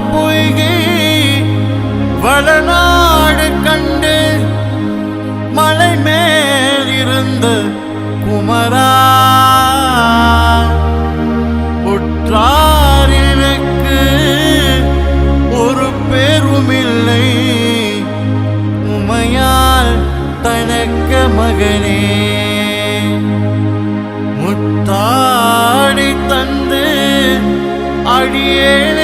பொய்கை வளநாடு கண்டு மலை மேல் இருந்த குமரா. உற்றார் எனக்கு ஒரு பெருமில்லை. உமையால் தனக்க மகனே. முத்தாடி தந்து அடியேனையாளும்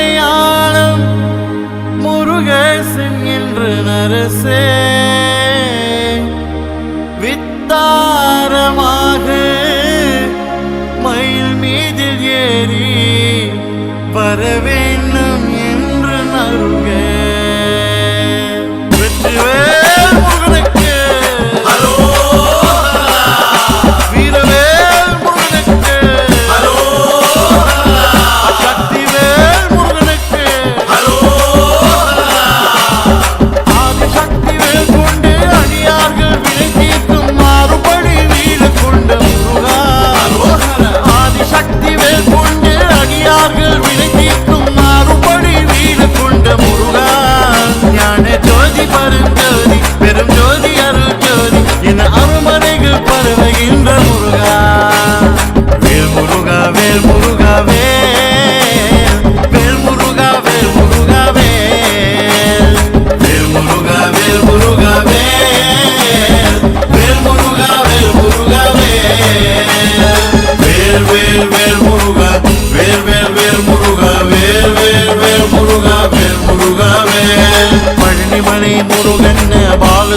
வரவே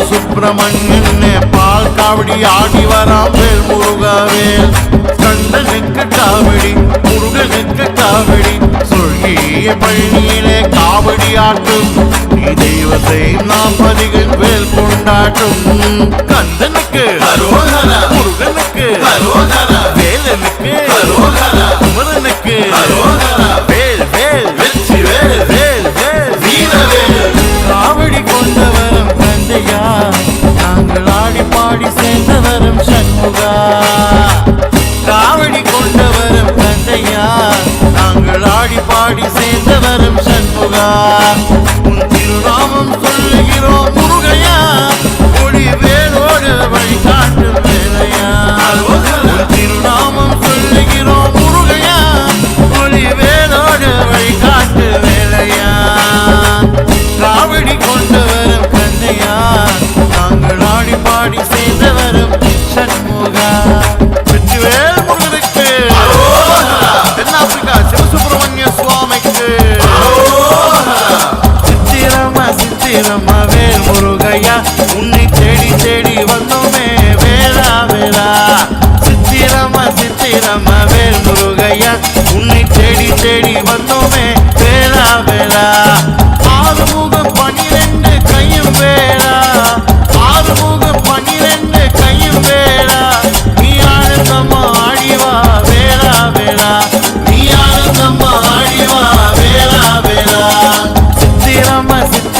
சுப்பிரமணியன் பால் காவடி ஆடி வராம் வேல் முருகா கண்ணனுக்கு காவடி முருகனுக்கு காவடி சொல்கிய பழனியிலே காவடி ஆட்டும். நீ தெய்வத்தை நாம் பதிகள் வேல் கொண்டாட்டும். கந்தனுக்கு முருகனுக்கு வேலனுக்கு திருநாமம் சொல்லுகிறோம் முருகையா? ஒளி வேலோடு வழிகாட்டும் வேலையா? திருநாமம் சொல்லுகிறோம் முருகையா? ஒளி வேலோடு வழிகாட்டு வேலையா? காவடி கொண்டு வரும் கந்தையா நாங்கள் ஆடி பாடி செய்து வரும் சண்முகா. வேல் உன்னை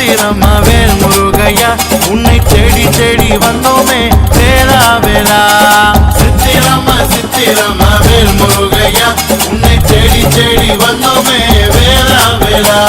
சித்திரமா வேல் முருகையா உன்னை தேடி தேடி வந்தோமே வேலா வேலா. சித்திரமா சித்திரமா வேல் முருகையா உன்னை தேடி தேடி வந்தோமே வேலா வேலா.